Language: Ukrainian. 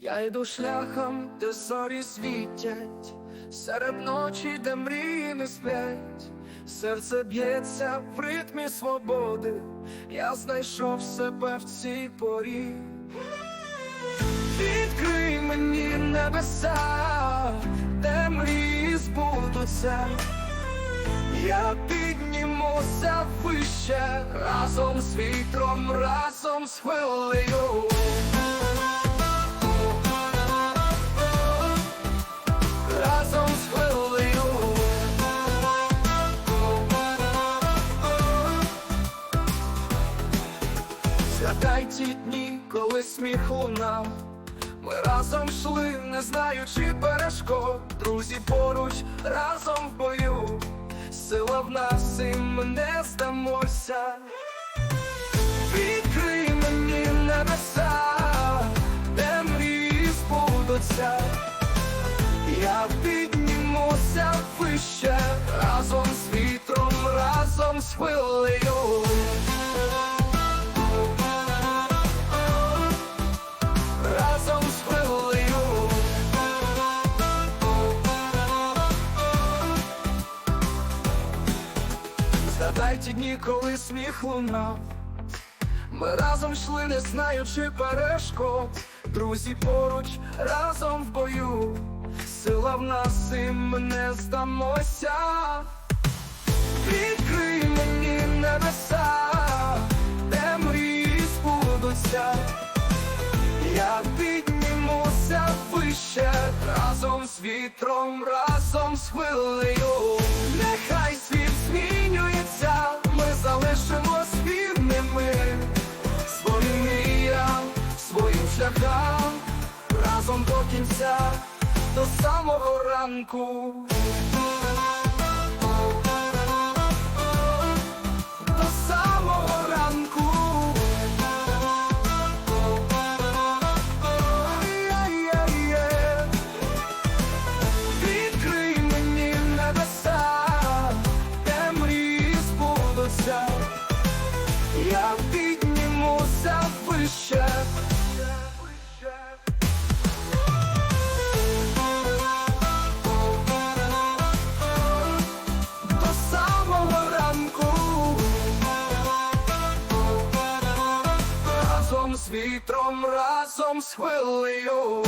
Я йду шляхом, де зорі світять, серед ночі, де мрії не сплять, серце б'ється в ритмі свободи, я знайшов себе в цій порі. Відкрий мені небеса, де мрії збудуться. Я піднімуся вище разом з вітром, разом з хвилею. Згадай ті дні, коли сміх лунав. Ми разом йшли, не знаючи перешкод Друзі поруч, разом в бою. Сила в нас і ми не здамося. Відкрий мені небеса, де мрії збудуться. Я піднімуся вище разом з вітром, разом з хвилею Згадай ті дні, коли сміх лунав. Ми разом йшли, не знаючи перешкод. Друзі поруч, разом в бою. Сила в нас і ми не здамося. Відкрий мені небеса, де мрії збудуться. Я піднімуся вище разом з вітром, разом з хвилею. Нехай до до самого ранку. До самого ранку. Відкрий мені небеса, де мрії збудуться, я піднімуся вище. Вітром, разом з хвилею.